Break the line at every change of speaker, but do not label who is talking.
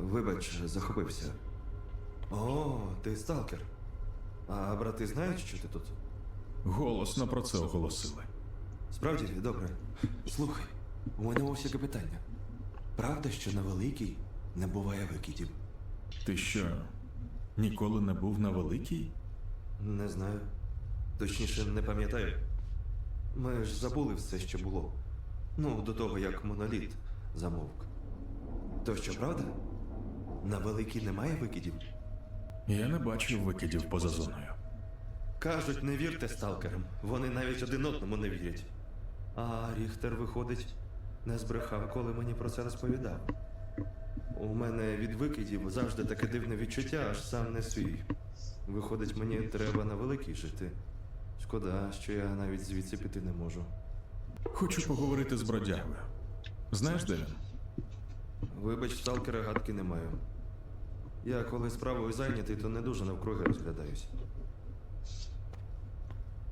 Вибач, захопився. О, ти сталкер. А брати знають, що ти тут?
Голосно про це оголосили.
Справді, добре. Слухай, у мене ось яке питання. Правда, що на великій не буває викидів?
Ти що, ніколи не був на великій?
Не знаю. Точніше, не пам'ятаю. Ми ж забули все, що було. Ну, до того, як моноліт замовк. То що, правда? На великій немає викидів?
Я не бачив викидів поза зоною.
Кажуть, не вірте сталкерам. Вони навіть один одному не вірять. А Ріхтер, виходить, не збрехав, коли мені про це розповідав. У мене від викидів завжди таке дивне відчуття, аж сам не свій. Виходить, мені треба на великій жити. Шкода, що я навіть звідси піти не можу.
Хочу поговорити з бродягою. Знаєш, де він?
Вибач, сталкера гадки не маю. Я коли справою зайнятий, то не дуже навкруги розглядаюсь.